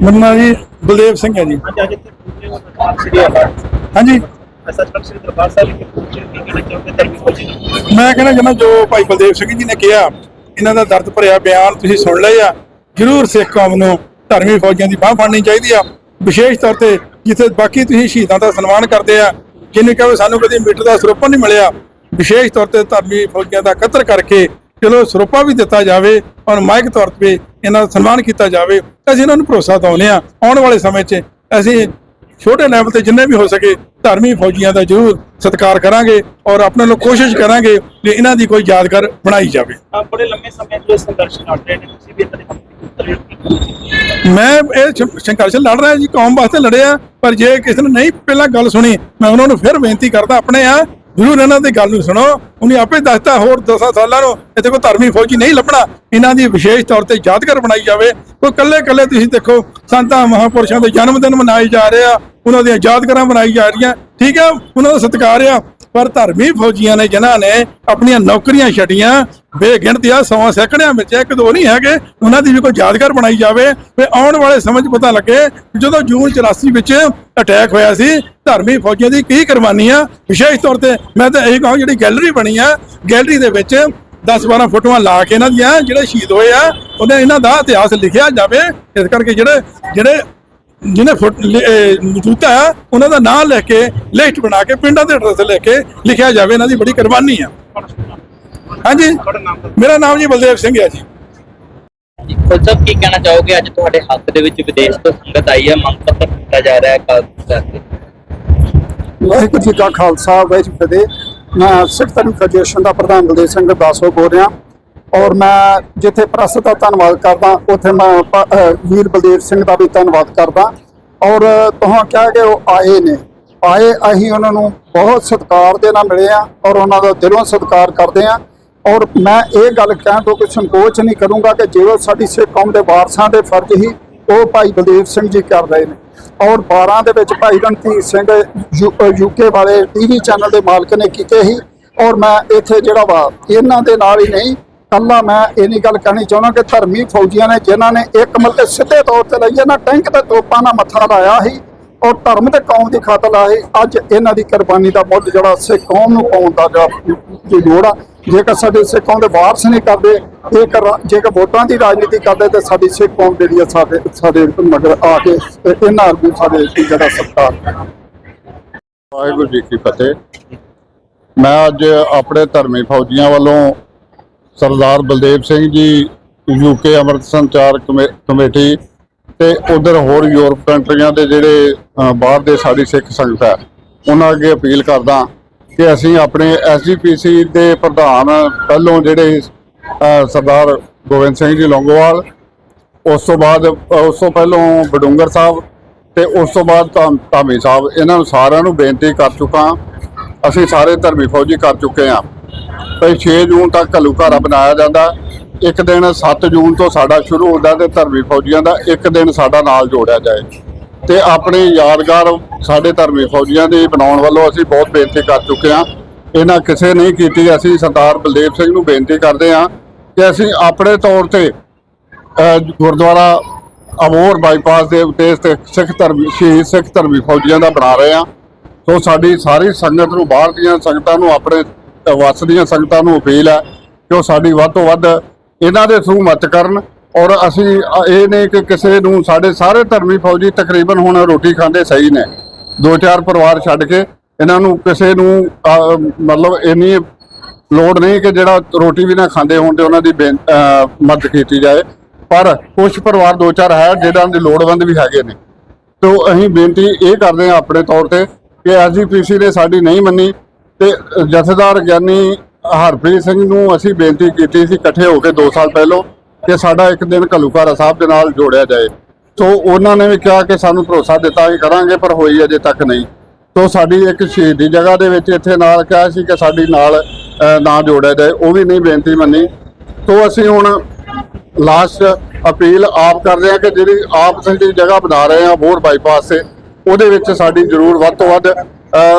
ਮੇਰਾ ਨਾਮ ਜੀ ਬਲਦੇਵ ਸਿੰਘ ਹੈ ਜੀ। ਅੱਜ ਅੱਜ ਇੱਥੇ ਪਹੁੰਚੇ ਹੋ ਦਰਬਾਰ ਸ੍ਰੀ ਅਕਾਲ ਹਾਂਜੀ। ਸੱਚਖੰਡ ਸ੍ਰੀ ਦਰਬਾਰ ਸਾਹਿਬ ਵਿਖੇ ਪਹੁੰਚੇ ਕੀ ਕਹਿਣਾ ਧਰਮੀ ਨੂੰ ਮੈਂ ਕਹਿੰਦਾ ਜਨਾ ਜੋ ਭਾਈ ਬਲਦੇਵ ਸਿੰਘ ਜੀ ਨੇ ਕਿਹਾ ਇਹਨਾਂ ਦਾ ਦਰਦ ਭਰਿਆ ਬਿਆਨ ਤੁਸੀਂ ਸੁਣ ਲਏ ਆ। ਜ਼ਰੂਰ ਸਿੱਖ ਕੌਮ ਨੂੰ ਧਰਮੀ ਫੌਜਾਂ ਦੀ ਬਾਹ ਫੜਨੀ ਚਾਹੀਦੀ ਆ। ਵਿਸ਼ੇਸ਼ ਤੌਰ ਤੇ ਜਿੱਥੇ ਬਾਕੀ ਤੁਸੀਂ ਸ਼ਹੀਦਾਂ ਦਾ ਸਨਮਾਨ ਕਰਦੇ ਆ ਜਿਹਨੇ ਕਹੋ ਸਾਨੂੰ ਕਦੀ ਮੀਟਰ ਦਾ ਸਰੋਪਾ ਨਹੀਂ ਮਿਲਿਆ ਵਿਸ਼ੇਸ਼ ਤੌਰ ਤੇ ਧਰਮੀ ਫੌਜਾਂ ਦਾ ਕਤਲ ਕਰਕੇ ਚਲੋ ਸਰੋਪਾ ਵੀ ਦਿੱਤਾ ਜਾਵੇ ਔਰ ਮਾਇਕ ਤੌਰ ਤੇ ਇਹਨਾਂ ਦਾ ਸਨਮਾਨ ਕੀਤਾ ਜਾਵੇ ਅਸੀਂ ਇਹਨਾਂ ਨੂੰ ਭਰੋਸਾ ਦਿਵਾਉਂਦੇ ਆ ਆਉਣ ਵਾਲੇ ਸਮੇਂ 'ਚ ਅਸੀਂ ਛੋਟੇ ਲੈਵਲ ਤੇ ਜਿੰਨੇ ਵੀ ਹੋ ਸਕੇ ਧਰਮੀ ਫੌਜੀਆਂ ਦਾ ਜ਼ਰੂਰ ਸਤਿਕਾਰ ਕਰਾਂਗੇ ਔਰ ਆਪਣੇ ਲੋਕ ਕੋਸ਼ਿਸ਼ ਕਰਾਂਗੇ ਕਿ ਇਹਨਾਂ ਦੀ ਕੋਈ ਯਾਦਗਾਰ ਬਣਾਈ ਜਾਵੇ। ਬੜੇ ਲੰਮੇ ਸਮੇਂ ਤੋਂ ਸੰਘਰਸ਼ ਲੜ ਰਹੇ ਨੇ ਤੁਸੀਂ ਵੀ ਮੈਂ ਇਹ ਸੰਘਰਸ਼ ਲੜ ਰਿਹਾ ਜੀ ਕੌਮ ਵਾਸਤੇ ਲੜਿਆ ਪਰ ਜੇ ਕਿਸੇ ਨੇ ਨਹੀਂ ਪਹਿਲਾਂ ਗੱਲ ਸੁਣੀ ਮੈਂ ਉਹਨਾਂ ਨੂੰ ਫਿਰ ਬੇਨਤੀ ਕਰਦਾ ਆਪਣੇ ਆ ਜ਼ਰੂਰ ਇਹਨਾਂ ਦੀ ਗੱਲ ਨੂੰ ਸੁਣੋ। ਉਹਨੇ ਆਪੇ ਦੱਸਤਾ ਹੋਰ 10 ਸਾਲਾਂ ਨੂੰ ਇੱਥੇ ਕੋਈ ਧਰਮੀ ਫੌਜੀ ਨਹੀਂ ਲੱਭਣਾ। ਇਹਨਾਂ ਦੀ ਵਿਸ਼ੇਸ਼ ਤੌਰ ਤੇ ਯਾਦਗਾਰ ਬਣਾਈ ਜਾਵੇ। ਕੋਈ ਕੱਲੇ ਕੱਲੇ ਤੁਸੀਂ ਦੇਖੋ, ਸੰਤਾਂ, ਮਹਾਪੁਰਸ਼ਾਂ ਦੇ ਜਨਮ ਦਿਨ ਮਨਾਏ ਜਾ ਰਹੇ ਆ। ਉਹਨਾਂ ਦੀਆਂ ਯਾਦਗਾਰਾਂ ਬਣਾਈ ਜਾ ਰਹੀਆਂ। ਠੀਕ ਆ, ਉਹਨਾਂ ਦਾ ਸਤਿਕਾਰ ਆ। ਪਰ ਧਰਮੀ ਫੌਜੀਆਂ ਨੇ, ਜਿਨ੍ਹਾਂ ਨੇ ਆਪਣੀਆਂ ਨੌਕਰੀਆਂ ਛੱਡੀਆਂ, ਬੇਗਿਣਤੀ ਆ, ਸਵਾ ਸੈਕੜਿਆਂ ਵਿੱਚ ਇੱਕ, ਦੋ ਨਹੀਂ ਹੈਗੇ, ਉਹਨਾਂ ਦੀ ਵੀ ਕੋਈ ਯਾਦਗਾਰ ਬਣਾਈ ਜਾਵੇ। ਤੇ ਆਉਣ ਵਾਲੇ ਸਮੇਂ 'ਚ ਪਤਾ ਲੱਗੇ, ਜਦੋਂ ਜੂਨ 84 ਵਿੱਚ ਅਟੈਕ ਹੋਇਆ ਸੀ ਧਰਮੀ ਫੌਜੀਆਂ ਦੀ ਕੀ ਕੁਰਬਾਨੀ ਆ? ਵਿਸ਼ੇਸ਼ ਤੌਰ ਤੇ ਮੈਂ ਤਾਂ ਇਹੀ ਕਹਾਂ ਜਿਹੜੀ ਗੈਲਰੀ ਬਣੀ ਆ, ਗੈਲਰੀ ਦੇ ਵਿੱਚ 10 12 ਫੋਟੋਆਂ ਲਾ ਕੇ ਇਹਨਾਂ ਦੀਆਂ ਜਿਹੜੇ ਸ਼ਹੀਦ ਹੋਏ ਆ, ਉਹਨੇ ਇਹਨਾਂ ਦਾ ਇਤਿਹਾਸ ਲਿਖਿਆ ਜਾਵੇ। ਇਸ ਕਰਕੇ ਜਿਹੜੇ ਜਿਹੜੇ ਜਿਹਨੇ ਮੌਜੂਦਾ ਹੈ ਉਹਨਾਂ ਦਾ ਨਾਮ ਲਿਖ ਕੇ, ਲਿਸਟ ਬਣਾ ਕੇ, ਪਿੰਡਾਂ ਦੇ ਐਡਰੈਸ ਲਿਖ ਕੇ ਲਿਖਿਆ ਜਾਵੇ, ਇਹਨਾਂ ਦੀ ਬੜੀ ਕੁਰਬਾਨੀ ਆ। ਹਾਂਜੀ? ਮੇਰਾ ਨਾਮ ਜੀ ਬਲਦੇਵ ਸਿੰਘ ਹੈ ਜੀ। ਖੁਦ ਸਾਹਿਬ ਕੀ ਕਹਿਣਾ ਚਾਹੋਗੇ? ਅੱਜ ਤੁਹਾਡੇ ਹੱਕ ਦੇ ਵਿੱਚ ਵਿਦੇਸ਼ ਤੋਂ ਸੰਗਤ ਆਈ ਹੈ ਮੰਗ ਪੱਤਰ ਦਿੱਤਾ ਜਾ ਰਿਹਾ ਹੈ ਵਾਹਿਗੁਰੂ ਜੀ ਕਾ ਖਾਲਸਾ, ਵਾਹਿਗੁਰੂ ਫਤਿਹ। ਮੈਂ ਸਿੱਖ ਧਰਮ ਫੈਡਰੇਸ਼ਨ ਦਾ ਪ੍ਰਧਾਨ ਬਲਦੇਵ ਸਿੰਘ ਦਾਸੋ ਬੋਲ ਰਿਹਾ। ਔਰ ਮੈਂ ਜਿੱਥੇ ਪ੍ਰੈਸ ਦਾ ਧੰਨਵਾਦ ਕਰਦਾ। ਉੱਥੇ ਮੈਂ ਵੀਰ ਬਲਦੇਵ ਸਿੰਘ ਦਾ ਵੀ ਧੰਨਵਾਦ ਕਰਦਾ। ਔਰ ਤੁਹਾਂ ਕਿਹਾ ਕਿ ਉਹ ਆਏ ਨੇ। ਆਏ, ਅਸੀਂ ਉਹਨਾਂ ਨੂੰ ਬਹੁਤ ਸਤਿਕਾਰ ਦੇ ਨਾਲ ਮਿਲੇ ਆ ਔਰ ਉਹਨਾਂ ਦਾ ਦਿਲੋਂ ਸਤਿਕਾਰ ਕਰਦੇ ਆ ਔਰ ਮੈਂ ਇਹ ਗੱਲ ਕਹਿਣ ਤੋਂ ਕੋਈ ਸੰਕੋਚ ਨਹੀਂ ਕਰੂੰਗਾ ਕਿ ਜੇ ਉਹ ਸਾਡੀ ਸਿੱਖ ਕੌਮ ਦੇ ਵਾਰਸਾਂ ਦੇ ਫਰਜ਼ ਹੀ ਉਹ ਭਾਈ ਬਲਦੇਵ ਸਿੰਘ ਜੀ ਕਰ ਰਹੇ ਨੇ। ਔਰ 12 ਦੇ ਵਿੱਚ ਭਾਈ ਰਣਧੀਰ ਸਿੰਘ ਯੂਕੇ ਵਾਲੇ ਟੀਵੀ ਚੈਨਲ ਦੇ ਮਾਲਕ ਨੇ ਕੀਤੇ ਸੀ। ਔਰ ਮੈਂ ਇੱਥੇ ਜਿਹੜਾ ਵਾ, ਇਹਨਾਂ ਦੇ ਨਾਲ ਹੀ ਨਹੀਂ, ਕੱਲਾ ਮੈਂ ਇਹ ਨਹੀਂ ਗੱਲ ਕਹਿਣੀ ਚਾਹੁੰਦਾ ਕਿ ਧਰਮੀ ਫੌਜੀਆਂ ਨੇ, ਜਿਨ੍ਹਾਂ ਨੇ ਇੱਕ ਮਤਲਬ ਸਿੱਧੇ ਤੌਰ ਤੇ ਲਈ ਨਾ, ਟੈਂਕ ਤੇ ਤੋਪਾਂ ਨਾਲ ਮੱਥਾ ਲਾਇਆ ਸੀ ਔਰ ਧਰਮ ਤੇ ਕੌਮ ਦੀ ਖਾਤਰ ਲਾਏ। ਅੱਜ ਇਹਨਾਂ ਦੀ ਕੁਰਬਾਨੀ ਦਾ ਮੁੱਲ ਜਿਹੜਾ ਸਿੱਖ ਕੌਮ ਨੂੰ ਪਾਉਣ ਦਾ ਜਿਹੜਾ ਲੋੜ ਆ। ਜੇਕਰ ਸਾਡੇ ਸਿੱਖ ਕੌਮ ਦੇ ਵਾਰਸ ਨਹੀਂ ਕਰਦੇ ਜੇਕਰ ਜੇਕਰ ਵੋਟਾਂ ਦੀ ਰਾਜਨੀਤੀ ਕਰਦੇ ਤੇ ਸਾਡੀ ਸਿੱਖ ਕੌਮ ਜਿਹੜੀ ਸਾਡੇ ਸਾਡੇ ਮਗਰ ਆ ਕੇ ਇਹਨਾਂ ਨੂੰ ਸਾਡੇ ਜਿਹੜਾ ਸਤਿਕਾਰ ਵਾਹਿਗੁਰੂ ਜੀ ਕੀ ਫਤਿਹ। ਮੈਂ ਅੱਜ ਆਪਣੇ ਧਰਮੀ ਫੌਜੀਆਂ ਵੱਲੋਂ ਸਰਦਾਰ ਬਲਦੇਵ ਸਿੰਘ ਜੀ ਯੂਕੇ ਅੰਮ੍ਰਿਤ ਸੰਚਾਰ ਕਮੇ- ਕਮੇਟੀ ਤੇ ਉਧਰ ਹੋਰ ਯੂਰਪ ਕੰਟਰੀਆਂ ਦੇ ਜਿਹੜੇ ਬਾਹਰ ਦੇ ਸਾਡੀ ਸਿੱਖ ਸੰਗਤ ਹੈ, ਉਹਨਾਂ ਅੱਗੇ ਅਪੀਲ ਕਰਦਾ ਕਿ ਅਸੀਂ ਆਪਣੇ ਐਸਜੀਪੀਸੀ ਦੇ ਪ੍ਰਧਾਨ, ਪਹਿਲੋਂ ਜਿਹੜੇ ਸਰਦਾਰ ਗੋਬਿੰਦ ਸਿੰਘ ਜੀ ਲੌਂਗੋਵਾਲ, ਉਸ ਤੋਂ ਬਾਅਦ ਉਸ ਤੋਂ ਪਹਿਲੋਂ ਬਡੂੰਗਰ ਸਾਹਿਬ ਤੇ ਉਸ ਤੋਂ ਬਾਅਦ ਧਾਮ- ਧਾਮੀ ਸਾਹਿਬ, ਇਹਨਾਂ ਨੂੰ ਸਾਰਿਆਂ ਨੂੰ ਬੇਨਤੀ ਕਰ ਚੁੱਕਾ ਅਸੀਂ ਸਾਰੇ ਧਰਮੀ ਫੌਜੀ ਕਰ ਚੁੱਕੇ ਹਾਂ। ਭਈ 6 ਜੂਨ ਤੱਕ ਘੱਲੂਘਾਰਾ ਬਣਾਇਆ ਜਾਂਦਾ, ਇੱਕ ਦਿਨ 7 ਜੂਨ ਤੋਂ ਸਾਡਾ ਸ਼ੁਰੂ ਹੁੰਦਾ ਤੇ ਧਰਮੀ ਫੌਜੀਆਂ ਦਾ ਇੱਕ ਦਿਨ ਸਾਡਾ ਨਾਲ ਜੋੜਿਆ ਜਾਏ। ਤੇ ਆਪਣੇ ਯਾਦਗਾਰ ਸਾਡੇ ਧਰਮੀ ਫੌਜੀਆਂ ਦੀ ਬਣਾਉਣ ਵੱਲੋਂ ਅਸੀਂ ਬਹੁਤ ਬੇਨਤੀ ਕਰ ਚੁੱਕੇ ਹਾਂ। ਇਹਨਾਂ ਕਿਸੇ ਨਹੀਂ ਕੀਤੀ, ਅਸੀਂ ਸਰਦਾਰ ਬਲਦੇਵ ਸਿੰਘ ਨੂੰ ਬੇਨਤੀ ਕਰਦੇ ਹਾਂ ਕਿ ਅਸੀਂ ਆਪਣੇ ਤੌਰ ਤੇ ਗੁਰਦੁਆਰਾ ਅਬੋਰ ਬਾਈਪਾਸ ਦੇ ਉੱਤੇ ਤੇ ਸਿੱਖ ਧਰਮ, ਸ਼ਹੀਦ ਸਿੱਖ ਧਰਮੀ ਫੌਜੀਆਂ ਦਾ ਬਣਾ ਰਹੇ ਆ ਸੋ ਸਾਡੀ ਸਾਰੀ ਸੰਗਤ ਨੂੰ, ਬਾਹਰ ਦੀਆਂ ਸੰਗਤਾਂ ਨੂੰ, ਆਪਣੇ ਅਹ ਦੀਆਂ ਸੰਗਤਾਂ ਨੂੰ ਅਪੀਲ ਹੈ ਕਿ ਉਹ ਸਾਡੀ ਵੱਧ ਤੋਂ ਵੱਧ ਇਹਨਾਂ ਦੇ ਥਰੂ ਮਤ ਕਰਨ ਔਰ ਅਸੀਂ ਇਹ ਨਹੀਂ ਕਿ ਕਿਸੇ ਨੂੰ, ਸਾਡੇ ਸਾਰੇ ਧਰਮੀ ਫੌਜੀ ਤਕਰੀਬਨ ਹੁਣ ਰੋਟੀ ਖਾਂਦੇ ਸਹੀ ਨੇ। ਦੋ ਚਾਰ ਪਰਿਵਾਰ ਛੱਡ ਕੇ ਇਹਨਾਂ ਨੂੰ ਕਿਸੇ ਨੂੰ ਮਤਲਬ ਇੰਨੀ ਲੋੜ ਨਹੀਂ ਕਿ ਜਿਹੜਾ ਰੋਟੀ ਵੀ ਨਾ ਖਾਂਦੇ ਹੋਣ ਤੇ ਉਹਨਾਂ ਦੀ ਬੇਨ- ਮਦਦ ਕੀਤੀ ਜਾਏ। ਪਰ ਕੁਝ ਪਰਿਵਾਰ ਦੋ ਚਾਰ ਹੈ ਜਿਹਨਾਂ ਦੇ ਲੋੜਵੰਦ ਵੀ ਹੈਗੇ ਨੇ। ਤੋ ਅਸੀਂ ਬੇਨਤੀ ਇਹ ਕਰਦੇ ਹਾਂ ਆਪਣੇ ਤੌਰ ਤੇ ਕਿ ਐਸਜੀਪੀਸੀ ਨੇ ਸਾਡੀ ਨਹੀਂ ਮੰਨੀ ਤੇ ਜਥੇਦਾਰ ਗਿਆਨੀ ਹਰਪ੍ਰੀਤ ਸਿੰਘ ਨੂੰ ਅਸੀਂ ਬੇਨਤੀ ਕੀਤੀ ਸੀ ਇਕੱਠੇ ਹੋ ਕੇ 2 ਸਾਲ ਪਹਿਲਾਂ ਕਿ ਸਾਡਾ ਇੱਕ ਦਿਨ ਘੱਲੂਘਾਰਾ ਸਾਹਿਬ ਦੇ ਨਾਲ ਜੋੜਿਆ ਜਾਏ। ਸੋ ਉਹਨਾਂ ਨੇ ਵੀ ਕਿਹਾ ਕਿ ਸਾਨੂੰ ਭਰੋਸਾ ਦਿੱਤਾ ਕਿ ਕਰਾਂਗੇ, ਪਰ ਹੋਈ ਅਜੇ ਤੱਕ ਨਹੀਂ। ਤੋ ਸਾਡੀ ਇੱਕ ਸ਼ਹੀਦੀ ਜਗ੍ਹਾ ਦੇ ਵਿੱਚ ਇੱਥੇ ਨਾਲ ਕਿਹਾ ਸੀ ਕਿ ਸਾਡੀ ਨਾਲ ਨਾ ਜੋੜਿਆ ਜਾਏ। ਉਹ ਵੀ ਨਹੀਂ ਬੇਨਤੀ ਮੰਨੀ। ਤੋ ਅਸੀਂ ਹੁਣ ਲਾਸਟ ਅਪੀਲ ਆਪ ਕਰਦੇ ਹਾਂ ਕਿ ਜਿਹੜੀ ਆਪ ਅਸੀਂ ਜਿਹੜੀ ਜਗ੍ਹਾ ਬਣਾ ਰਹੇ ਹਾਂ ਬੋਰ ਬਾਈਪਾਸ ਤੇ, ਉਹਦੇ ਵਿੱਚ ਸਾਡੀ ਜ਼ਰੂਰ ਵੱਧ ਤੋਂ ਵੱਧ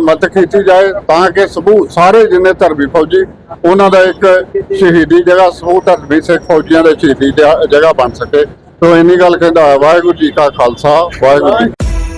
ਮਦਦ ਕੀਤੀ ਜਾਏ ਤਾਂ ਕਿ ਸਮੂਹ ਸਾਰੇ ਜਿੰਨੇ ਧਰਮੀ ਫੌਜੀ, ਉਹਨਾਂ ਦਾ ਇੱਕ ਸ਼ਹੀਦੀ ਜਗ੍ਹਾ ਸਮੂਹ ਧਰਮੀ ਸਿੱਖ ਫੌਜੀਆਂ ਦੇ ਸ਼ਹੀਦੀ ਜ- ਜਗ੍ਹਾ ਬਣ ਸਕੇ। ਤੋਂ ਇੰਨੀ ਗੱਲ ਕਹਿੰਦਾ, ਵਾਹਿਗੁਰੂ ਜੀ ਕਾ ਖਾਲਸਾ, ਵਾਹਿਗੁਰੂ ਜੀ